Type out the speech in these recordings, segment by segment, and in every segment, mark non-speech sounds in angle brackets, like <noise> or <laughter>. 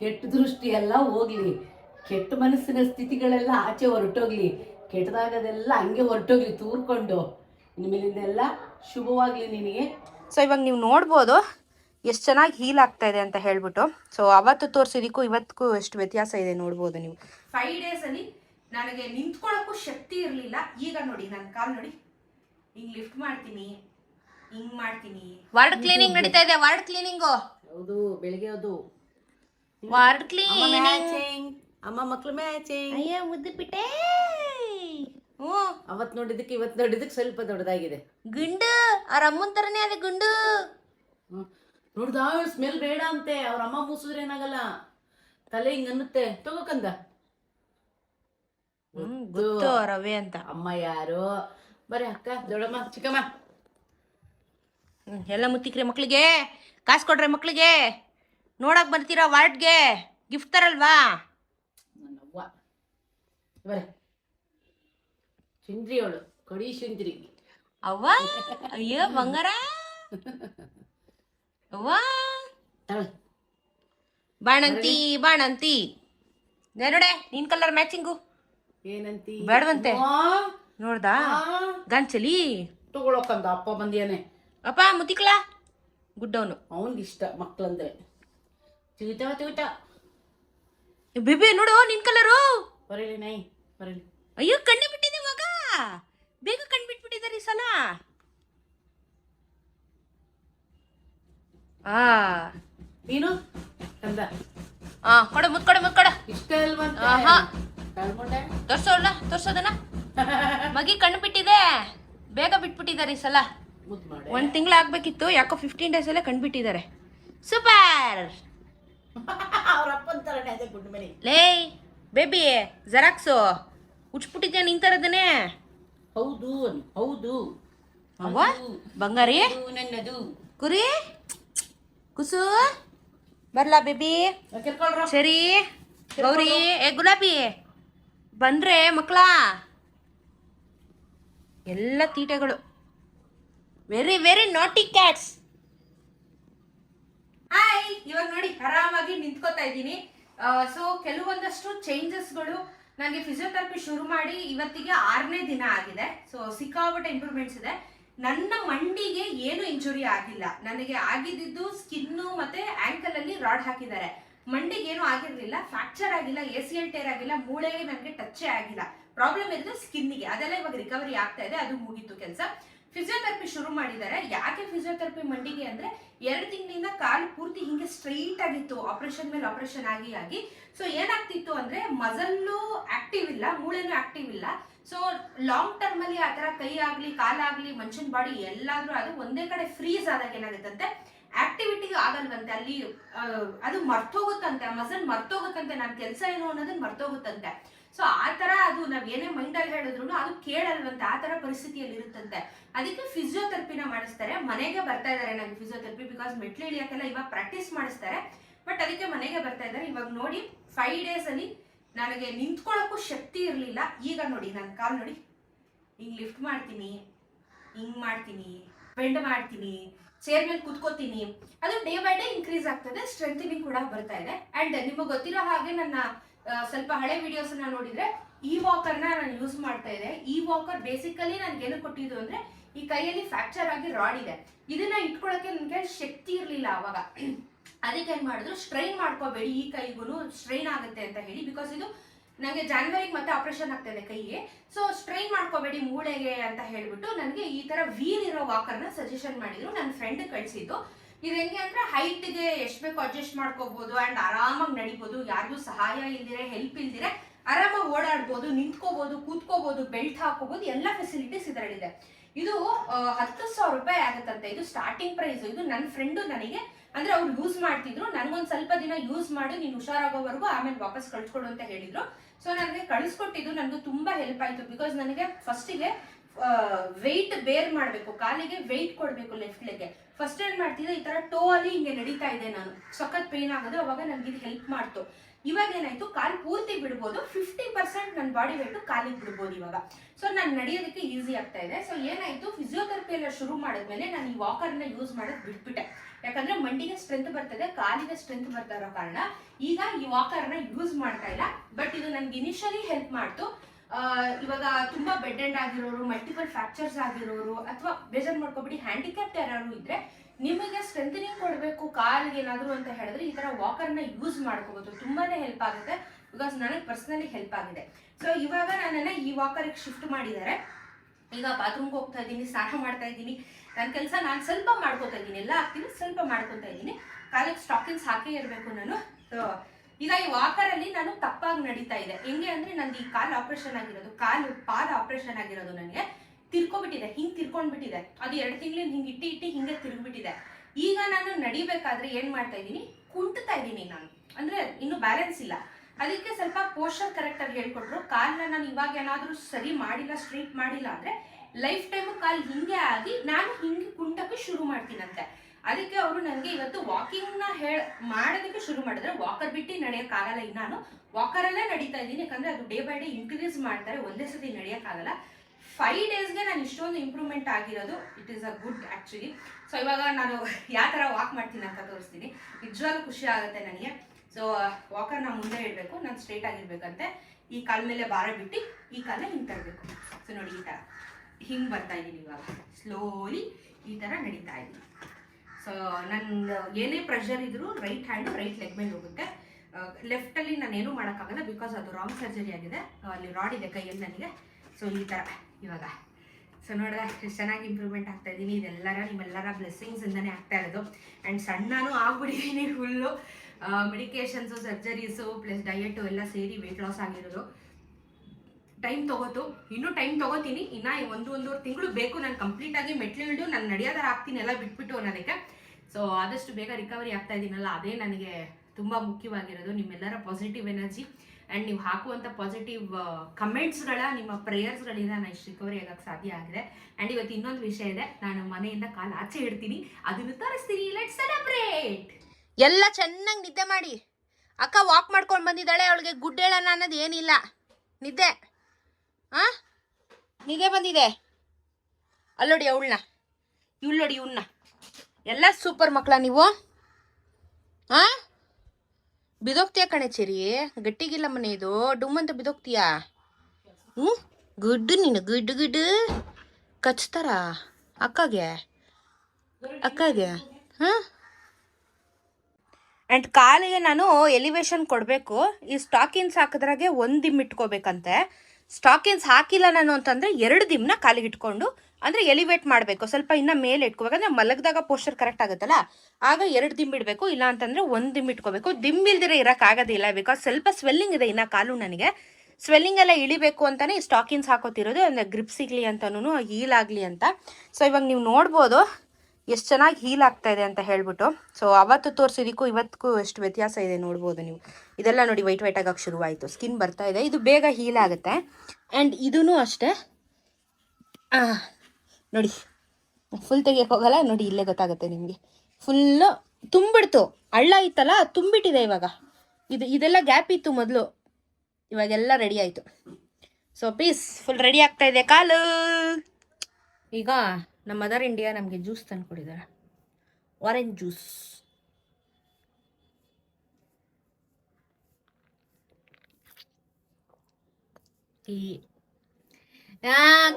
ಕೆಟ್ಟ ದೃಷ್ಟಿ ಎಲ್ಲ ಹೋಗ್ಲಿ ಕೆಟ್ಟ ಮನಸ್ಸಿನ ಸ್ಥಿತಿಗಳೆಲ್ಲ ಆಚೆ ಹೊರಟೋಗ್ಲಿ ಕೆಟ್ಟದಾಗದೆಲ್ಲ ಹಂಗೆ ಹೊರಟೋಗ್ಲಿ ತೂರ್ಕೊಂಡು. ಇನ್ಮೇಲಿಂದೆಲ್ಲ ಶುಭವಾಗ್ಲಿ ನಿನಗೆ. ಸೊ ಇವಾಗ ನೀವು ನೋಡ್ಬೋದು ಎಷ್ಟು ಚೆನ್ನಾಗಿ ಹೀಲ್ ಆಗ್ತಾ ಇದೆ ಅಂತ ಹೇಳ್ಬಿಟ್ಟು. ಸೊ ಅವತ್ತು ತೋರಿಸಿದಕ್ಕೂ ಇವತ್ತಿಗೂ ಎಷ್ಟು ವ್ಯತ್ಯಾಸ ಇದೆ ನೋಡ್ಬೋದು ನೀವು. ಫೈವ್ ಡೇಸಲ್ಲಿ ನನಗೆ ನಿಂತ್ಕೊಳ್ಳೋಕ್ಕೂ ಶಕ್ತಿ ಇರಲಿಲ್ಲ. ಈಗ ನೋಡಿ ನನ್ನ ಕಾಲು ನೋಡಿ. ಹಿಂಗೆ ಲಿಫ್ಟ್ ಮಾಡ್ತೀನಿ ಹಿಂಗೆ ಮಾಡ್ತೀನಿ. ವಾರ್ಡ್ ಕ್ಲೀನಿಂಗ್ ನಡೀತಾ ಇದೆ ವಾರ್ಡ್ ಕ್ಲೀನಿಂಗು ಹೌದು ಬೆಳಿಗ್ಗೆ ಅದು ವಾರ್ಡ್ ಅಮ್ಮ ಕ್ಲೀನಿಂಗ್ ಅಮ್ಮ ಮಕ್ಳು ಮ್ಯಾಚಿಂಗ್. ಅಯ್ಯ ಮುದ್ದು ಬಿಟ್ಟೆ ಹ್ಞೂ. ಅವತ್ ನೋಡಿದಕ್ಕೆ ಇವತ್ತು ನೋಡಿದಕ್ಕೆ ಸ್ವಲ್ಪ ದೊಡ್ಡದಾಗಿದೆ. ಗುಂಡು! ಅವ್ರ ಅಮ್ಮನ ತರನೇ ಅದೇ ಗುಂಡು. ನೋಡ್ದ ಸ್ಮೆಲ್ ಬೇಡ ಅಂತೆ. ಅವ್ರ ಅಮ್ಮ ಮೂಸಿದ್ರೆ ಏನಾಗಲ್ಲ. ತಲೆ ಹಿಂಗ್ ಅನ್ನುತ್ತೆ. ತಗೋಕಂದ ಗೊತ್ತು. ರವೆ ಅಂತ. ಅಮ್ಮ ಯಾರು? ಬರೀ ಅಕ್ಕ ದೊಡ್ಡಮ್ಮ ಚಿಕ್ಕಮ್ಮ. ಎಲ್ಲ ಮುತ್ತಿಕ್ರಿ ಮಕ್ಳಿಗೆ. ಕಾಸು ಕೊಡ್ರಿ ಮಕ್ಳಿಗೆ. ನೋಡಕ್ ಬರ್ತೀರಾ ವಾರ್ಡ್ಗೆ? ಗಿಫ್ಟ್ ತರಲ್ವಾ? ಚುಂದ್ರಿ ಅವಳು ಕಡಿ ಚುಂದ್ರಿ ಅವ್ವ? ಅಯ್ಯೋ ಬಂಗಾರ. ಅವ್ವ. ಬಾಣಂತಿ ಬಾಣಂತಿ. ನೆರಡೆ ನೋಡೆ ನಿನ್ ಕಲರ್ ಮ್ಯಾಚಿಂಗು ಏನಂತಿ? ಬೇಡವಂತೆ. ನೋಡ್ದ? ಗಂಚಲಿ ತಗೊಳಕಂದ ಅಪ್ಪ ಬಂದಿಯಾನೆ. ಅಪ್ಪ ಮುತಿಕ್ಲಾ ಗುಡ್ಡವನು. ಅವನಿಗಿಷ್ಟ ಇಷ್ಟ ತಿವಿತಾವ ತಿವಿತ ಬೇಬಿ ನೋಡು ನಿನ್ ಕಲರು ಬರಲಿ ನೈ ಬರಲಿ. ಅಯ್ಯೋ ಕಣ್ಣು ಬಿಟ್ಟಿದೆ ಮಗ ಬೇಗ ಕಣ್ಣು ಬಿಟ್ಬಿಟ್ಟಿದ್ದಾರೆ ಈ ಸಲ. ಆ. ನೀನು? ಕಂದ ಆ ಕೊಡ ಮುತ್ಕೊಡ ಮುತ್ಕೊಡ. ಮುತ್ ಕೊಡು ಇಷ್ಟ ಅಲ್ವಂತ. ಆಹಾ. ಕಳ್ಕೊಂಡೆ ತೋರ್ಸೋಲ್ಲ ತೋರ್ಸೋದನ <laughs> ಮಗಿ ಕಣ್ಣು ಬಿಟ್ಟಿದೆ. ಬೇಗ ಬಿಟ್ಬಿಟ್ಟಿದ್ದಾರೆ ಈ ಸಲ. ಒಂದು ತಿಂಗಳು ಆಗ್ಬೇಕಿತ್ತು. ಯಾಕೋ ಫಿಫ್ಟೀನ್ ಡೇಸ್ ಎಲ್ಲ ಕಣ್ಣು ಬಿಟ್ಟಿದ್ದಾರೆ. ಸೂಪರ್ ಅವ್ರ ಅಪ್ಪನ ತರನೇ ಅದೇ ಗುಡ್ ಮನಿ. ಲೇ ಬೇಬಿ ಜೆರಾಕ್ಸು. ಉಚ್ಬಿಟ್ಟಿದ್ಯಾ ನಿಂತರದನೆ ಹೌದು ಅನ್ನು, ಹೌದು. ಅವ್ವ ಬಂಗಾರಿ? ನನ್ನದು. ಕುರಿ? ಕುಸು? ಬರ್ಲಾ ಬೇಬಿ? ಕೆರ್ಕೊಳ್ರ? ಸರಿ ಗೌರಿ? ಏ ಗುಲಾಬಿ? ಬಂದ್ರೆ ಮಕ್ಕಳ? ಎಲ್ಲ ತೀಟೆಗಳು. ವೆರಿ ವೆರಿ ನಾಟಿ ಕ್ಯಾಟ್ಸ್ ಇವಾಗ ನೋಡಿ ಆರಾಮಾಗಿ ನಿಂತ್ಕೋತಾ ಇದ್ದೀನಿ. ಸೊ ಕೆಲವೊಂದಷ್ಟು ಚೇಂಜಸ್ಗಳು ನನಗೆ ಫಿಸಿಯೋಥೆರಪಿ ಶುರು ಮಾಡಿ ಇವತ್ತಿಗೆ ಆರನೇ ದಿನ ಆಗಿದೆ. ಸೊ ಸಿಕ್ಕಾಪಟ್ಟೆ ಇಂಪ್ರೂವ್ಮೆಂಟ್ಸ್ ಇದೆ. ನನ್ನ ಮಂಡಿಗೆ ಏನು ಇಂಜುರಿ ಆಗಿಲ್ಲ. ನನಗೆ ಆಗಿದ್ದು ಸ್ಕಿನ್ನು ಮತ್ತೆ ಆಂಕಲ್ ಅಲ್ಲಿ ರಾಡ್ ಹಾಕಿದ್ದಾರೆ. ಮಂಡಿಗೆ ಏನು ಆಗಿರ್ಲಿಲ್ಲ ಫ್ರಾಕ್ಚರ್ ಆಗಿಲ್ಲ ಎ ಸಿ ಎಲ್ ಟೇರ್ ಆಗಿಲ್ಲ, ಮೂಳೆಗೆ ನನಗೆ ಟಚ್ಚೇ ಆಗಿಲ್ಲ. ಪ್ರಾಬ್ಲಮ್ ಇದ್ದು ಸ್ಕಿನ್ನಿಗೆ ಅದೆಲ್ಲ ಇವಾಗ ರಿಕವರಿ ಆಗ್ತಾ ಇದೆ, ಅದು ಮುಗೀತು ಕೆಲಸ. ಫಿಸಿಯೋಥೆರಪಿ ಶುರು ಮಾಡಿದ್ದಾರೆ ಯಾಕೆ ಫಿಸಿಯೋಥೆರಪಿ ಮಂಡಿಗೆ ಅಂದ್ರೆ ಎರಡು ತಿಂಗಳಿಂದ ಕಾಲು ಪೂರ್ತಿ ಹಿಂಗೆ ಸ್ಟ್ರೈಟ್ ಆಗಿತ್ತು. ಆಪರೇಷನ್ ಮೇಲೆ ಆಪರೇಷನ್ ಆಗಿ ಆಗಿ. ಸೊ ಏನಾಗ್ತಿತ್ತು ಅಂದ್ರೆ ಮಸಲ್ಲು ಆಕ್ಟಿವ್ ಇಲ್ಲ, ಮೂಳೆನೂ ಆಕ್ಟಿವ್ ಇಲ್ಲ. ಸೊ ಲಾಂಗ್ ಟರ್ಮ್ ಅಲ್ಲಿ ಆ ತರ ಕೈ ಆಗ್ಲಿ, ಕಾಲಾಗ್ಲಿ, ಮನುಷ್ಯನ ಬಾಡಿ ಎಲ್ಲಾದ್ರೂ ಅದು ಒಂದೇ ಕಡೆ ಫ್ರೀಸ್ ಆದಾಗ ಏನಾಗುತ್ತಂತೆ? ಆಕ್ಟಿವಿಟಿ ಆಗಲ್ವಂತೆ, ಅಲ್ಲಿ ಅದು ಮರ್ತೋಗುತ್ತಂತೆ ಮಸಲ್ ಮರ್ತೋಗುತ್ತಂತೆ ನನ್ನ ಕೆಲಸ ಏನು ಅನ್ನೋದನ್ನ ಮರ್ತೋಗುತ್ತಂತೆ. ಸೊ ಆ ತರ ಅದು ನಾವ್ ಏನೇ ಮೈಂಡ್ ಅಲ್ಲಿ ಹೇಳಿದ್ರು ಅದು ಕೇಳಲ್ವಂತೆ, ಆ ತರ ಪರಿಸ್ಥಿತಿಯಲ್ಲಿ ಇರುತ್ತಂತೆ ಅದಕ್ಕೆ ಫಿಸಿಯೋಥೆರಪಿನ ಮಾಡಿಸ್ತಾರೆ. ಮನೆಗೆ ಬರ್ತಾ ಇದಾರೆ ನನಗೆ ಫಿಸಿಯೋಥೆರಪಿ ಬಿಕಾಸ್ ಮೆಟ್ಲು ಇಳಿಯಕ್ಕೆಲ್ಲ ಇವಾಗ ಪ್ರಾಕ್ಟೀಸ್ ಮಾಡಿಸ್ತಾರೆ. ಬಟ್ ಅದಕ್ಕೆ ಮನೆಗೆ ಬರ್ತಾ ಇದ್ದಾರೆ ಇವಾಗ ನೋಡಿ ಫೈವ್ ಡೇಸ್ ಅಲ್ಲಿ ನನಗೆ ನಿಂತ್ಕೊಳ್ಳೋಕ್ಕೂ ಶಕ್ತಿ ಇರಲಿಲ್ಲ. ಈಗ ನೋಡಿ ನನ್ನ ಕಾಲ್ ನೋಡಿ. ಹಿಂಗೆ ಲಿಫ್ಟ್ ಮಾಡ್ತೀನಿ, ಹಿಂಗ್ ಮಾಡ್ತೀನಿ ಬೆಂಡ್ ಮಾಡ್ತೀನಿ. ಚೇರ್ ಮೇಲೆ ಕುತ್ಕೋತೀನಿ. ಅದು ಡೇ ಬೈ ಡೇ ಇನ್ಕ್ರೀಸ್ ಆಗ್ತದೆ ಸ್ಟ್ರೆಂಥನಿಂಗ್ ಕೂಡ ಬರ್ತಾ ಇದೆ. ಅಂಡ್ ನಿಮಗೆ ಗೊತ್ತಿರೋ ಹಾಗೆ ನನ್ನ ಸ್ವಲ್ಪ ಹಳೆ ವಿಡಿಯೋಸ್ ಅನ್ನ ನೋಡಿದ್ರೆ ಈ ವಾಕರ್ನ ನಾನು ಯೂಸ್ ಮಾಡ್ತಾ ಇದೆ ಈ ವಾಕರ್ ಬೇಸಿಕಲಿ ನನ್ಗೆ ಏನು ಕೊಟ್ಟಿದ್ದು ಅಂದ್ರೆ, ಈ ಕೈಯಲ್ಲಿ ಫ್ರಾಕ್ಚರ್ ಆಗಿ ರಾಡ್ ಇದೆ. ಇದನ್ನ ಇಟ್ಕೊಳಕ್ಕೆ ನನಗೆ ಶಕ್ತಿ ಇರಲಿಲ್ಲ ಅವಾಗ. ಅದಕ್ಕೆ ಏನ್ ಮಾಡಿದ್ರು ಸ್ಟ್ರೈನ್ ಮಾಡ್ಕೋಬೇಡಿ ಈ ಕೈಗೂ ಸ್ಟ್ರೈನ್ ಆಗುತ್ತೆ ಅಂತ ಹೇಳಿ ಬಿಕಾಸ್ ಇದು ನನಗೆ ಜಾನ್ವರಿಗೆ ಮತ್ತೆ ಆಪರೇಷನ್ ಆಗ್ತದೆ ಕೈಗೆ. ಸೊ ಸ್ಟ್ರೈನ್ ಮಾಡ್ಕೋಬೇಡಿ ಮೂಳೆಗೆ ಅಂತ ಹೇಳ್ಬಿಟ್ಟು ನನಗೆ ಈ ತರ ವೀಲ್ ಇರೋ ವಾಕರ್ನ ಸಜೆಷನ್ ಮಾಡಿದ್ರು. ನನ್ನ ಫ್ರೆಂಡ್ ಕಳಿಸಿದ್ದು. ಇದು ಹೆಂಗೆ ಅಂದ್ರೆ ಹೈಟ್ಗೆ ಎಷ್ಟು ಬೇಕು ಅಡ್ಜಸ್ಟ್ ಮಾಡ್ಕೋಬಹುದು ಅಂಡ್ ಆರಾಮಾಗಿ ನಡಿಬೋದು. ಯಾರಿಗೂ ಸಹಾಯ ಇಲ್ದಿರೆ ಹೆಲ್ಪ್ ಇಲ್ದಿರೆ, ಆರಾಮಾಗಿ ಓಡಾಡ್ಬೋದು ನಿಂತ್ಕೋಬಹುದು ಕೂತ್ಕೋಬಹುದು ಬೆಲ್ಟ್ ಹಾಕೋಬಹುದು ಎಲ್ಲ ಫೆಸಿಲಿಟೀಸ್ ಇದರಲ್ಲಿದೆ. ಇದು ಹತ್ತು ಸಾವಿರ ರೂಪಾಯಿ ಆಗುತ್ತಂತೆ. ಇದು ಸ್ಟಾರ್ಟಿಂಗ್ ಪ್ರೈಸ್ ಇದು ನನ್ನ ಫ್ರೆಂಡು ನನಗೆ, ಅಂದ್ರೆ ಅವ್ರು ಯೂಸ್ ಮಾಡ್ತಿದ್ರು. ನನಗೊಂದು ಸ್ವಲ್ಪ ದಿನ ಯೂಸ್ ಮಾಡಿ ನೀನು ಹುಷಾರಾಗೋವರೆಗೂ ಆಮೇಲೆ ವಾಪಸ್ ಕಳ್ಸ್ಕೊಡು ಅಂತ ಹೇಳಿದ್ರು. ಸೊ ನನಗೆ ಕಳಿಸ್ಕೊಟ್ಟಿದ್ದು ನನಗೆ ತುಂಬಾ ಹೆಲ್ಪ್ ಆಯ್ತು ಬಿಕಾಸ್ ನನಗೆ ಫಸ್ಟಿಗೆ ವೆಯ್ಟ್ ಬೇರ್ ಮಾಡಬೇಕು, ಕಾಲಿಗೆ ವೆಯ್ಟ್ ಕೊಡಬೇಕು ಲೆಫ್ಟ್ ಲೆಗ್ಗೆ ಫಸ್ಟ್ ಏನ್ ಮಾಡ್ತಿದ್ದೆ, ಈ ತರ ಟೋ ಅಲ್ಲಿ ಹಿಂಗೆ ನಡೀತಾ ಇದೆ ನಾನು. ಸಖತ್ ಪೇನ್ ಆಗೋದು, ಅವಾಗ ನನಗೆ ಇದು ಹೆಲ್ಪ್ ಮಾಡ್ತು. ಇವಾಗ ಏನಾಯ್ತು? ಕಾಲ್ ಪೂರ್ತಿ ಬಿಡ್ಬೋದು. ಫಿಫ್ಟಿ ಪರ್ಸೆಂಟ್ ನನ್ನ ಬಾಡಿ ವೇಟ್ ಕಾಲಿಗೆ ಬಿಡ್ಬೋದು ಇವಾಗ. ಸೊ ನಾನು ನಡೆಯೋದಕ್ಕೆ ಈಸಿ ಆಗ್ತಾ ಇದೆ. ಸೊ ಏನಾಯ್ತು? ಫಿಸಿಯೋಥೆರಪಿ ಎಲ್ಲ ಶುರು ಮಾಡಿದ್ಮೇಲೆ ನಾನು ಈ ವಾಕರ್ನ ಯೂಸ್ ಮಾಡೋದು ಬಿಟ್ಬಿಟ್ಟೆ. ಯಾಕಂದ್ರೆ ಮಂಡಿಗೆ ಸ್ಟ್ರೆಂತ್ ಬರ್ತದೆ ಕಾಲಿಗೆ ಸ್ಟ್ರೆಂತ್ ಬರ್ತಾ ಇರೋ ಕಾರಣ. ಈಗ ಈ ವಾಕರ್ನ ಯೂಸ್ ಮಾಡ್ತಾ ಇಲ್ಲ. ಬಟ್ ಇದು ನನ್ಗೆ ಇನಿಷಿಯಲಿ ಹೆಲ್ಪ್ ಮಾಡ್ತು. ಇವಾಗ ತುಂಬಾ ಬೆಡ್ ಎಂಡ್ ಆಗಿರೋರು ಮಲ್ಟಿಪಲ್ ಫ್ರಾಕ್ಚರ್ಸ್ ಆಗಿರೋರು, ಅಥವಾ ಬೇಜಾರ್ ಮಾಡ್ಕೊಬಿಡಿ ಹ್ಯಾಂಡಿಕ್ಯಾಪ್ಟ್ ಯಾರು ಇದ್ರೆ ನಿಮಗೆ ಸ್ಟ್ರೆಂಥನಿಂಗ್ ಕೊಡಬೇಕು ಕಾಲಿಗೆ ಏನಾದರೂ ಅಂತ ಹೇಳಿದ್ರೆ ಈ ಥರ ವಾಕರ್ನ ಯೂಸ್ ಮಾಡ್ಕೋಬೋದು. ತುಂಬಾನೇ ಹೆಲ್ಪ್ ಆಗುತ್ತೆ. ಬಿಕಾಸ್ ನನಗೆ ಪರ್ಸನಲಿ ಹೆಲ್ಪ್ ಆಗಿದೆ. ಸೊ ಇವಾಗ ನಾನೆಲ್ಲ ಈ ವಾಕರಿಗೆ ಶಿಫ್ಟ್ ಮಾಡಿದ್ದಾರೆ. ಈಗ ಬಾತ್ರೂಮ್ಗೆ ಹೋಗ್ತಾ ಇದ್ದೀನಿ, ಸ್ನಾನ ಮಾಡ್ತಾ ಇದ್ದೀನಿ. ನನ್ನ ಕೆಲಸ ನಾನು ಸ್ವಲ್ಪ ಮಾಡ್ಕೋತಾ ಇದ್ದೀನಿ. ಎಲ್ಲ ಆಗ್ತೀನಿ ಸ್ವಲ್ಪ ಮಾಡ್ಕೊತಾ ಇದ್ದೀನಿ. ಕಾಲಿಗೆ ಸ್ಟಾಕಿಂಗ್ಸ್ ಹಾಕೇ ಇರಬೇಕು ನಾನು. ಸೊ ಈಗ ಈ ವಾಕರಲ್ಲಿ ನಾನು ತಪ್ಪಾಗಿ ನಡೀತಾ ಇದೆ. ಹೆಂಗೆ ಅಂದ್ರೆ ನಂದು ಈ ಕಾಲು ಆಪರೇಷನ್ ಆಗಿರೋದು, ಕಾಲು ಪಾದ ಆಪರೇಷನ್ ಆಗಿರೋದು ನನಗೆ. ತಿರ್ಕೊಬಿಟ್ಟಿದೆ, ಹಿಂಗೆ ತಿರ್ಕೊಂಡ್ಬಿಟ್ಟಿದೆ. ಅದು ಎರಡು ತಿಂಗಳಿಂದ ಹಿಂಗೆ ಇಟ್ಟಿ ಇಟ್ಟಿ ಹಿಂಗೆ ತಿರುಗ್ಬಿಟ್ಟಿದೆ. ಈಗ ನಾನು ನಡಿಬೇಕಾದ್ರೆ ಏನು ಮಾಡ್ತಾ ಇದ್ದೀನಿ? ಕುಂಟ್ತಾ ಇದ್ದೀನಿ ನಾನು. ಅಂದ್ರೆ ಇನ್ನು ಬ್ಯಾಲೆನ್ಸ್ ಇಲ್ಲ. ಅದಕ್ಕೆ ಸ್ವಲ್ಪ ಪೋಸ್ಚರ್ ಕರೆಕ್ಟಾಗಿ ಹೇಳ್ಕೊಟ್ರು. ಕಾಲನ್ನ ನಾನು ಇವಾಗ ಏನಾದ್ರೂ ಸರಿ ಮಾಡಿಲ್ಲ ಸ್ಟ್ರೀಟ್ ಮಾಡಿಲ್ಲ ಅಂದ್ರೆ ಲೈಫ್ ಟೈಮ್ ಕಾಲ್ ಹಿಂಗೆ ಆಗಿ ನಾನು ಹಿಂಗೆ ಕುಂಟಕ್ಕೆ ಶುರು ಮಾಡ್ತೀನಂತೆ. ಅದಕ್ಕೆ ಅವರು ನನಗೆ ಇವತ್ತು ವಾಕಿಂಗ್ನ ಹೇಳ್, ಮಾಡೋದಕ್ಕೆ ಶುರು ಮಾಡಿದ್ರೆ. ವಾಕರ್ ಬಿಟ್ಟು ನಡೆಯಕ್ಕಾಗಲ್ಲ ಇನ್ನು ನಾನು ವಾಕರಲ್ಲೇ ನಡೀತಾ ಇದ್ದೀನಿ. ಯಾಕಂದರೆ ಅದು ಡೇ ಬೈ ಡೇ ಇನ್ಕ್ರೀಸ್ ಮಾಡ್ತಾರೆ. ಒಂದೇ ಸತಿ ನಡೆಯೋಕ್ಕಾಗಲ್ಲ ಫೈವ್ ಡೇಸ್ಗೆ ನಾನು ಇಷ್ಟೊಂದು ಇಂಪ್ರೂವ್ಮೆಂಟ್ ಆಗಿರೋದು it is a good actually so ಇವಾಗ ನಾನು ಯಾವ ಥರ ವಾಕ್ ಮಾಡ್ತೀನಿ ಅಂತ ತೋರಿಸ್ತೀನಿ. ನಿಜವಾಗ್ಲೂ ಖುಷಿ ಆಗುತ್ತೆ ನನಗೆ. ಸೊ ವಾಕರ್ನ ಮುಂದೆ ಇಡಬೇಕು, ನಾನು ಸ್ಟ್ರೈಟ್ ಆಗಿರ್ಬೇಕಂತೆ ಈ ಕಾಲ ಮೇಲೆ ಭಾರ ಬಿಟ್ಟು ಈ ಕಾಲ ಹಿಂಗೆ ತರಬೇಕು ಸೊ ನೋಡಿ, ಈ ಥರ ಹಿಂಗೆ ಬರ್ತಾ ಇದ್ದೀನಿ ಇವಾಗ. ಸ್ಲೋಲಿ ಈ ಥರ ನಡೀತಾ ಇದ್ದೀನಿ. ಸೊ ನನ್ನ ಏನೇ ಪ್ರೆಷರ್ ಇದ್ರೂ ರೈಟ್ ಹ್ಯಾಂಡ್ ರೈಟ್ ಲೆಗ್ ಮೇಲೆ ಹೋಗುತ್ತೆ. ಲೆಫ್ಟಲ್ಲಿ ನಾನು ಏನೂ ಮಾಡೋಕ್ಕಾಗಲ್ಲ ಬಿಕಾಸ್ ಅದು ರಾಂಗ್ ಸರ್ಜರಿ ಆಗಿದೆ. ಅಲ್ಲಿ ರಾಡ್ ಇದೆ ಕೈಯಲ್ಲಿ ನನಗೆ. ಸೊ ಈ ಥರ ಇವಾಗ. ಸೊ ನೋಡಿದ್ರೆ ಎಷ್ಟು ಚೆನ್ನಾಗಿ ಇಂಪ್ರೂವ್ಮೆಂಟ್ ಆಗ್ತಾ ಇದ್ದೀನಿ ಇದೆಲ್ಲರ ನಿಮ್ಮೆಲ್ಲರ ಬ್ಲೆಸ್ಸಿಂಗ್ಸ್ ಇಂದನೇ ಆಗ್ತಾ ಇರೋದು. ಆ್ಯಂಡ್ ಸಣ್ಣನೂ ಆಗ್ಬಿಟ್ಟಿದ್ದೀನಿ full medications surgeries plus diet ಎಲ್ಲ ಸೇರಿ ವೆಯ್ಟ್ ಲಾಸ್ ಆಗಿರೋದು. ಟೈಮ್ ತೊಗೋತು. ಇನ್ನೂ ಟೈಮ್ ತಗೋತೀನಿ. ಇನ್ನೂ ಒಂದು, ಒಂದೂವರೆ ತಿಂಗಳು ಬೇಕು. ನಾನು ಕಂಪ್ಲೀಟ್ ಆಗಿ ಮೆಟ್ಲು ಇಳಿದು ನಾನು ನಡೆಯೋದಾರ ಆಗ್ತೀನಿ ಎಲ್ಲ ಬಿಟ್ಬಿಟ್ಟು ಅನ್ನೋದಕ್ಕೆ. ಸೊ ಆದಷ್ಟು ಬೇಗ ರಿಕವರಿ ಆಗ್ತಾ ಇದ್ದೀನಲ್ಲ ಅದೇ ನನಗೆ ತುಂಬ ಮುಖ್ಯವಾಗಿರೋದು. ನಿಮ್ಮೆಲ್ಲರ ಪಾಸಿಟಿವ್ ಎನರ್ಜಿ ಆ್ಯಂಡ್ ನೀವು ಹಾಕುವಂಥ ಪಾಸಿಟಿವ್ ಕಮೆಂಟ್ಸ್ಗಳ ನಿಮ್ಮ ಪ್ರೇಯರ್ಸ್ಗಳಿಂದ ನಾನು ರಿಕವರಿ ಆಗಕ್ಕೆ ಸಾಧ್ಯ ಆಗಿದೆ. ಆ್ಯಂಡ್ ಇವತ್ತು ಇನ್ನೊಂದು ವಿಷಯ ಇದೆ. ನಾನು ಮನೆಯಿಂದ ಕಾಲು ಆಚೆ ಇಡ್ತೀನಿ. ಅದನ್ನು ತೋರಿಸ್ತೀನಿ. ಲೆಟ್ ಸೆಲೆಬ್ರೇಟ್ ಎಲ್ಲ ಚೆನ್ನಾಗಿ ನಿದ್ದೆ ಮಾಡಿ. ಅಕ್ಕ ವಾಕ್ ಮಾಡ್ಕೊಂಡು ಬಂದಿದ್ದಾಳೆ. ಅವಳಿಗೆ ಗುಡ್ ಹೇಳೋಣ ಅನ್ನೋದು ಏನಿಲ್ಲ. ನಿದ್ದೆ. ಆ? ನಿದ್ದೆ ಬಂದಿದೆ. ಅಲ್ಲೋಡಿ ಅವಳನ್ನ. ಇವಳು ನೋಡಿ ಎಲ್ಲ ಸೂಪರ್ ಮಕ್ಕಳ ನೀವು. ಆ? ಬಿದೋಗ್ತೀಯ ಕಣೆ ಚೆರಿ ಗಟ್ಟಿಗಿಲ್ಲ ಮನೆ ಇದು. ಡುಮ್ಮಂತ ಬಿದೋಗ್ತೀಯಾ? ಹ್ಞೂ ಗುಡ್ಡು ನೀನು, ಗುಡ್ಡು ಗುಡ್ಡು. ಕಚ್ತಾರ? ಅಕ್ಕಗೆ? ಅಕ್ಕಗೆ? ಹಾಂ ಆ್ಯಂಡ್ ಕಾಲಿಗೆ ನಾನು ಎಲಿವೇಶನ್ ಕೊಡಬೇಕು. ಈ ಸ್ಟಾಕಿನ್ಸ್ ಹಾಕಿದ್ರಾಗೆ ಒಂದು ದಿಮ್ ಇಟ್ಕೋಬೇಕಂತೆ. ಸ್ಟಾಕಿನ್ಸ್ ಹಾಕಿಲ್ಲ ನಾನು ಅಂತಂದರೆ ಎರಡು ದಿಮ್ನ ಕಾಲಿಗೆ ಇಟ್ಕೊಂಡು, ಅಂದರೆ ಎಲಿವೇಟ್ ಮಾಡಬೇಕು. ಸ್ವಲ್ಪ ಇನ್ನು ಮೇಲೆ ಇಟ್ಕೋಬೇಕಂದ್ರೆ ಮಲಗಿದಾಗ ಪೋಸ್ಟರ್ ಕರೆಕ್ಟ್ ಆಗುತ್ತಲ್ಲ? ಆಗ ಎರಡು ದಿಮ್ ಇಡಬೇಕು. ಇಲ್ಲ ಅಂತಂದರೆ ಒಂದು ದಿಮ್ ಇಟ್ಕೋಬೇಕು. ದಿಮ್ ಇಲ್ದಿರ ಇರೋಕ್ಕಾಗೋದಿಲ್ಲ ಬಿಕಾಸ್ ಸ್ವಲ್ಪ ಸ್ವೆಲ್ಲಿಂಗ್ ಇದೆ ಇನ್ನು ಕಾಲು ನನಗೆ. ಸ್ವೆಲ್ಲಿಂಗ್ ಎಲ್ಲ ಇಳಿಬೇಕು ಅಂತಲೇ ಸ್ಟಾಕಿನ್ಸ್ ಹಾಕೋತಿರೋದು. ಅಂದರೆ ಗ್ರಿಪ್ ಸಿಗಲಿ ಅಂತನೂ ಹೀಲ್ ಆಗಲಿ ಅಂತ. ಸೊ ಇವಾಗ ನೀವು ನೋಡ್ಬೋದು. ಎಷ್ಟು ಚೆನ್ನಾಗಿ ಹೀಲ್ ಆಗ್ತಾ ಇದೆ ಅಂತ ಹೇಳ್ಬಿಟ್ಟು. ಸೊ ಅವತ್ತು ತೋರಿಸಿದಕ್ಕೂ ಇವತ್ತಿಗೂ ಎಷ್ಟು ವ್ಯತ್ಯಾಸ ಇದೆ ನೋಡ್ಬೋದು ನೀವು. ಇದೆಲ್ಲ ನೋಡಿ ವೈಟ್ ವೈಟ್ ಆಗಕ್ಕೆ ಶುರುವಾಯಿತು. ಸ್ಕಿನ್ ಬರ್ತಾ ಇದೆ. ಇದು ಬೇಗ ಹೀಲ್ ಆಗುತ್ತೆ. ಆ್ಯಂಡ್ ಇದೂ ಅಷ್ಟೇ. ನೋಡಿ. ಫುಲ್ ಹೋಗಲ್ಲ. ನೋಡಿ, ಇಲ್ಲೇ ಗೊತ್ತಾಗುತ್ತೆ ನಿಮಗೆ. ಫುಲ್ಲು ತುಂಬಿಡ್ತು. ಹಳ್ಳ ಇತ್ತಲ್ಲ, ತುಂಬಿಟ್ಟಿದೆ ಇವಾಗ. ಇದು, ಇದೆಲ್ಲ ಗ್ಯಾಪ್ ಇತ್ತು ಮೊದಲು. ಇವಾಗೆಲ್ಲ ರೆಡಿ ಆಯಿತು. ಸೊ ಪೀಸ್ ಫುಲ್ ರೆಡಿ ಆಗ್ತಾ ಇದೆ. ಕಾಲು. ಈಗ ನಮ್ಮ ಮದರ್ ಇಂಡಿಯಾ ನಮಗೆ ಜ್ಯೂಸ್ ತಂದು ಕೊಡಿದ್ದಾರೆ ಆರೆಂಜ್ ಜ್ಯೂಸ್ ಈ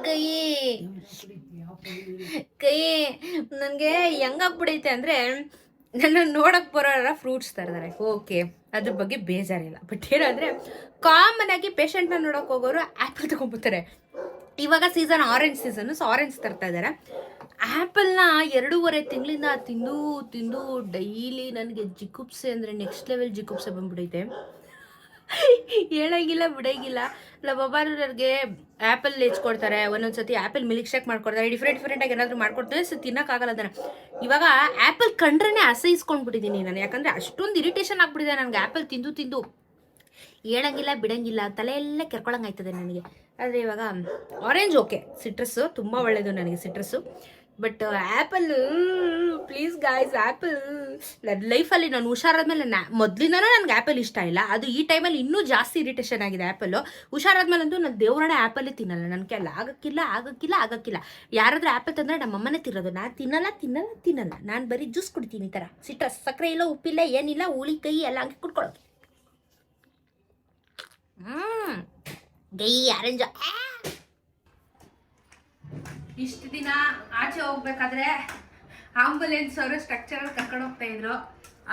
ಕೈ ಕೈ ನನಗೆ ಹೆಂಗಾಗ್ಬಿಡೈತೆ ಅಂದರೆ ನನ್ನ ನೋಡಕ್ಕೆ ಬರೋರ ಫ್ರೂಟ್ಸ್ ತರ್ತಾರೆ ಓಕೆ ಅದ್ರ ಬಗ್ಗೆ ಬೇಜಾರಿಲ್ಲ. ಬಟ್ ಏನಂದರೆ ಕಾಮನ್ ಆಗಿ ಪೇಷಂಟ್ನ ನೋಡೋಕೆ ಹೋಗೋರು ಆ್ಯಪಲ್ ತೊಗೊಂಡ್ಬಿಡ್ತಾರೆ. ಇವಾಗ season orange season so orange ತರ್ತಾ ಇದ್ದಾರೆ ಆ್ಯಪಲ್ನ ಎರಡೂವರೆ ತಿಂಗಳಿಂದ ತಿಂದು ತಿಂದು ಡೈಲಿ ನನಗೆ ಜಿಗುಪ್ಸೆ ಅಂದರೆ ನೆಕ್ಸ್ಟ್ ಲೆವೆಲ್ ಜಿಗುಪ್ಸೆ ಬಂದ್ಬಿಡೈತೆ ಹೇಳಂಗಿಲ್ಲ, ಬಿಡಂಗಿಲ್ಲ. ಲಬ್ಬಾರರಿಗೆ ಆ್ಯಪಲ್ ಹೆಚ್ಕೊಡ್ತಾರೆ ಒಂದೊಂದು ಸತಿ ಆ್ಯಪಲ್ ಮಿಲ್ಕ್ ಶೇಕ್ ಮಾಡ್ಕೊಡ್ತಾರೆ ಡಿಫ್ರೆಂಟ್ ಡಿಫ್ರೆಂಟಾಗಿ ಏನಾದರೂ ಮಾಡ್ಕೊಡ್ತಾರೆ ಸೊ ತಿನ್ನೋಕ್ಕಾಗಲ್ಲ ಅದನ್ನು ಇವಾಗ ಆ್ಯಪಲ್ ಕಂಡ್ರೇ ಅಸಹಿಸ್ಕೊಂಡ್ಬಿಟ್ಟಿದ್ದೀನಿ ನಾನು, ಯಾಕಂದರೆ ಅಷ್ಟೊಂದು ಇರಿಟೇಷನ್ ಆಗ್ಬಿಟ್ಟಿದೆ ನನಗೆ ಆ್ಯಪಲ್ ತಿಂದು ತಿಂದು. ಹೇಳಂಗಿಲ್ಲ, ಬಿಡಂಗಿಲ್ಲ, ತಲೆಯೆಲ್ಲ ಕೆರ್ಕೊಳಂಗಾಯ್ತದೆ ನನಗೆ. ಆದರೆ ಇವಾಗ ಆರೆಂಜ್ ಓಕೆ ಸಿಟ್ರಸ್ಸು ತುಂಬ ಒಳ್ಳೆಯದು ನನಗೆ citrus but apple please guys apple ನನ್ನ ಲೈಫಲ್ಲಿ ನಾನು ಹುಷಾರಾದ್ಮೇಲೆ ನಾ, ಮೊದಲಿಂದನೂ ನನಗೆ ಆ್ಯಪಲ್ ಇಷ್ಟ ಇಲ್ಲ. ಅದು ಈ ಟೈಮಲ್ಲಿ ಇನ್ನೂ ಜಾಸ್ತಿ ಇರಿಟೇಷನ್ ಆಗಿದೆ ಆ್ಯಪಲ್ಲು ಹುಷಾರಾದ್ಮೇಲೆ ಅಂತೂ ನಾನು ದೇವರಡೆ ಆ್ಯಪಲ್ಲೇ ತಿನ್ನಲ್ಲ. ನನ್ನ ಕೈಲ ಆಗೋಕ್ಕಿಲ್ಲ ಆಗೋಕ್ಕಿಲ್ಲ ಆಗೋಕ್ಕಿಲ್ಲ. ಯಾರಾದರೂ ಆ್ಯಪಲ್ ತಂದರೆ ನಮ್ಮ ಅಮ್ಮನೇ ತಿನ್ನೋದು. ನಾನು ತಿನ್ನಲ್ಲ ತಿನ್ನಲ್ಲ ತಿನ್ನಲ್ಲ. ನಾನು ಬರೀ ಜ್ಯೂಸ್ ಕುಡಿತೀನಿ ಈ ಥರ ಸಿಟ್ರಸ್ ಸಕ್ಕರೆ ಇಲ್ಲ ಉಪ್ಪಿಲ್ಲ ಏನಿಲ್ಲ, ಹುಳಿ ಕೈ ಎಲ್ಲ ಹಂಗೆ ಕುಡ್ಕೊಳ್ಳೋದು. ಹ್ಮ್. ಗೈ ಅರೆಂಜ್ ಇಷ್ಟು ದಿನ ಆಚೆ ಹೋಗ್ಬೇಕಾದ್ರೆ ಆಂಬುಲೆನ್ಸ್ ಅವರು ಸ್ಟ್ರಕ್ಚರಲ್ಲಿ ಕರ್ಕೊಂಡು ಹೋಗ್ತಾ ಇದ್ರು.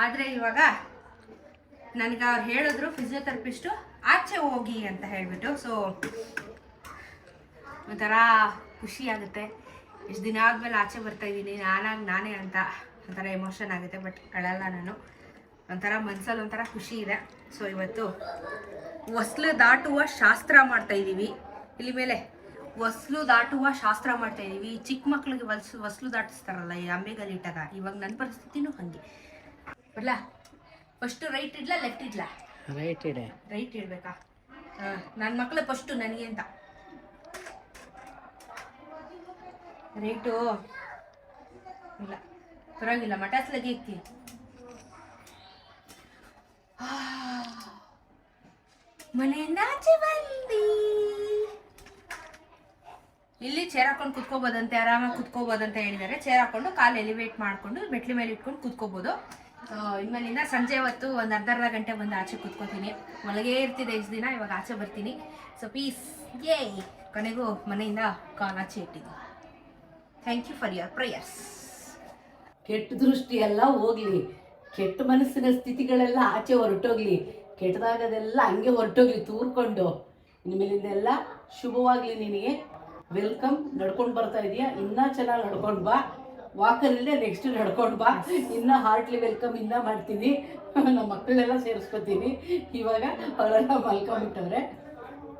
ಆದರೆ ಇವಾಗ ನನಗೆ ಅವ್ರು ಹೇಳಿದ್ರು ಫಿಸಿಯೋಥೆರಪಿಸ್ಟು ಆಚೆ ಹೋಗಿ ಅಂತ ಹೇಳಿಬಿಟ್ಟು. ಸೊ ಒಂಥರ ಖುಷಿ ಆಗುತ್ತೆ. ಇಷ್ಟು ದಿನ ಆದಮೇಲೆ ಆಚೆ ಬರ್ತಾ ಇದ್ದೀನಿ ನಾನಾಗಿ ನಾನೇ ಅಂತ ಒಂಥರ ಎಮೋಷನ್ ಆಗುತ್ತೆ ಬಟ್ ಕಳಲ್ಲ ನಾನು. ಒಂಥರ ಮನ್ಸಲ್ಲಿ ಒಂಥರ ಖುಷಿ ಇದೆ. ಸೊ ಇವತ್ತು ಹೊಸ್ಲು ದಾಟುವ ಶಾಸ್ತ್ರ ಮಾಡ್ತಾ ಇದ್ದೀವಿ ಇಲ್ಲಿ ಮೇಲೆ ಹೊಸ್ಲು ದಾಟುವ ಶಾಸ್ತ್ರ ಮಾಡ್ತಾ ಇದ್ದೀವಿ ಚಿಕ್ಕ ಮಕ್ಳಿಗೆ ಹೊಸ್ಲು ಹೊಸ್ಲು ದಾಟಿಸ್ತಾರಲ್ಲ ಈ ಅಂಬೆಗಲ್ಲಿ ಇಟ್ಟಾಗ ಇವಾಗ ನನ್ನ ಪರಿಸ್ಥಿತಿನೂ ಹಾಗೆ. ಬರ್ಲ? ಫಸ್ಟು ರೈಟ್ ಇಡ್ಲಾ ಲೆಫ್ಟ್ ಇಡ್ಲಾ? ರೈಟ್ ಇಡೆ. ರೈಟ್ ಇಡ್ಬೇಕಾ? ನನ್ನ ಮಕ್ಳು ಫಸ್ಟು ನನಗೆ ಅಂತ. ರೈಟು ಇಲ್ಲ. ಪರವಾಗಿಲ್ಲ ಮಟಾಸ್ಲಗಿ ಇಕ್ತಿ ಮನೆಯಿಂದ ಆಚೆ ಬಂದಿ. ಇಲ್ಲಿ ಚೇರ್ ಹಾಕೊಂಡು ಕುತ್ಕೋಬೋದಂತೆ ಆರಾಮಾಗಿ ಕುತ್ಕೋಬೋದಂತ ಹೇಳಿದ್ದಾರೆ. ಚೇರ್ ಹಾಕೊಂಡು ಕಾಲು ಎಲಿವೇಟ್ ಮಾಡಿಕೊಂಡು ಮೆಟ್ಲು ಮೇಲೆ ಇಟ್ಕೊಂಡು ಕುತ್ಕೋಬೋದು. ಇನ್ಮೇಲಿಂದ ಸಂಜೆ ಹೊತ್ತು ಒಂದು ಅರ್ಧ ಅರ್ಧ ಗಂಟೆ ಬಂದು ಆಚೆ ಕುತ್ಕೋತೀನಿ. ಒಳಗೇ ಇರ್ತಿದೆ ಇಷ್ಟು ದಿನ ಇವಾಗ ಆಚೆ ಬರ್ತೀನಿ. ಸೊ ಪೀಸ್ ಏ ಕೊನೆಗೂ ಮನೆಯಿಂದ ಕಾಲ್ ಆಚೆ ಇಟ್ಟಿದ್ದೀನಿ. Thank you for your prayers ಕೆಟ್ಟ ದೃಷ್ಟಿ ಎಲ್ಲ ಹೋಗ್ಲಿ. ಕೆಟ್ಟ ಮನಸ್ಸಿನ ಸ್ಥಿತಿಗಳೆಲ್ಲ ಆಚೆ ಹೊರಟೋಗ್ಲಿ. ಕೆಟ್ಟದಾಗದೆಲ್ಲ ಹಂಗೆ ಹೊರಟೋಗ್ಲಿ, ತೂರ್ಕೊಂಡು. ಇನ್ಮೇಲಿಂದೆಲ್ಲ ಶುಭವಾಗ್ಲಿ ನಿನಗೆ. ವೆಲ್ಕಮ್, ನಡ್ಕೊಂಡು ಬರ್ತಾ ಇದೀಯಾ. ಇನ್ನೂ ಚೆನ್ನಾಗಿ ನಡ್ಕೊಂಡು ಬಾ. ವಾಕರ್ ಇಲ್ಲದೆ ನೆಕ್ಸ್ಟ್ ನಡ್ಕೊಂಡು ಬಾ. ಇನ್ನೂ ಹಾರ್ಟ್ಲಿ ವೆಲ್ಕಮ್ ಇನ್ನೂ ಮಾಡ್ತೀನಿ. <laughs> ನಮ್ಮ ಮಕ್ಕಳೆಲ್ಲ ಸೇರಿಸ್ಕೊತೀನಿ. ಇವಾಗ ಅವರೆಲ್ಲ ಮಲ್ಕೊಂಬಿಟ್ಟವ್ರೆ.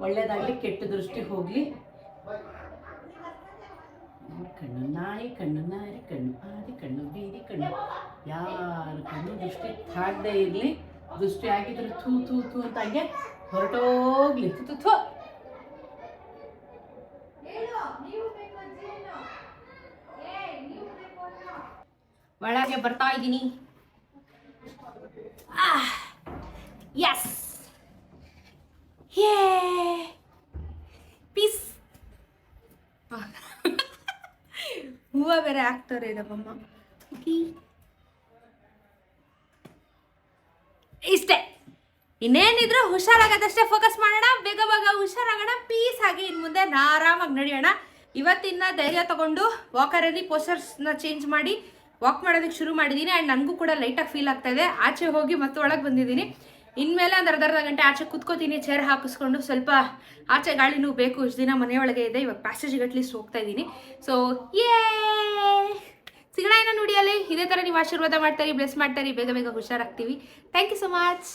ಒಳ್ಳೇದಾಗಲಿ, ಕೆಟ್ಟ ದೃಷ್ಟಿ ಹೋಗಲಿ. ಕಣ್ಣು ನಾಯಿ, ಕಣ್ಣು ನಾರಿ ಕಣ್ಣು ಆರಿ ಕಣ್ಣು ಬೀದಿ, ಕಣ್ಣು. ಯಾರ ಕಣ್ಣು ದೃಷ್ಟಿ ತಾಗದೇ ಇರಲಿ. ದೃಷ್ಟಿ ಆಗಿದ್ರೆ ಥೂ ಥೂ ಥೂ ಅಂತ ಹಂಗೆ ಹೊರಟೋಗ್ಲಿ. ಥು, ಥು ಥು. ಒಳಗೆ ಬರ್ತಾ ಇದ್ದೀನಿ. ಎಸ್ ಯೇ ಪೀಸ್ ಹೂವ ಬೇರೆ ಹಾಕ್ತಾರೆ ಇದಪ್ಪಮ್ಮ ಇಷ್ಟೇ. ಇನ್ನೇನಿದ್ರು ಹುಷಾರಾಗದಷ್ಟೇ ಫೋಕಸ್ ಮಾಡೋಣ. ಬೇಗ ಬೇಗ ಹುಷಾರಾಗೋಣ. ಪೀಸ್ ಆಗಿ ಇನ್ನು ಮುಂದೆ ಆರಾಮಾಗಿ ನಡೆಯೋಣ. ಇವತ್ತಿನ ಧೈರ್ಯ ತಗೊಂಡು ವಾಕರಲ್ಲಿ ಪೋಸ್ಟರ್ಸ್ನ ಚೇಂಜ್ ಮಾಡಿ ವಾಕ್ ಮಾಡೋದಕ್ಕೆ ಶುರು ಮಾಡಿದ್ದೀನಿ ಆ್ಯಂಡ್ ನನಗೂ ಕೂಡ ಲೈಟಾಗಿ ಫೀಲ್ ಆಗ್ತಾ ಇದೆ. ಆಚೆ ಹೋಗಿ ಮತ್ತೆ ಒಳಗೆ ಬಂದಿದ್ದೀನಿ. ಇನ್ಮೇಲೆ ಒಂದು ಅರ್ಧ ಅರ್ಧ ಗಂಟೆ ಆಚೆ ಕುತ್ಕೋತೀನಿ. ಚೇರ್ ಹಾಕಿಸ್ಕೊಂಡು ಸ್ವಲ್ಪ ಆಚೆ ಗಾಳಿನೂ ಬೇಕು. ಇಷ್ಟು ದಿನ ಮನೆಯೊಳಗೆ ಇದೆ. ಇವಾಗ ಪ್ಯಾಸೇಜ್ ಅಟ್ಲೀಸ್ಟ್ ಹೋಗ್ತಾ ಇದ್ದೀನಿ. ಸೊ ಯೇ ಸಿಗೋಣ ಏನೋ ನುಡಿಯಲ್ಲಿ ಇದೇ ಥರ ನೀವು ಆಶೀರ್ವಾದ ಮಾಡ್ತಾರೆ ಬ್ಲೆಸ್ ಮಾಡ್ತಾರೆ, ಬೇಗ ಬೇಗ ಹುಷಾರಾಗ್ತೀವಿ. Thank you so much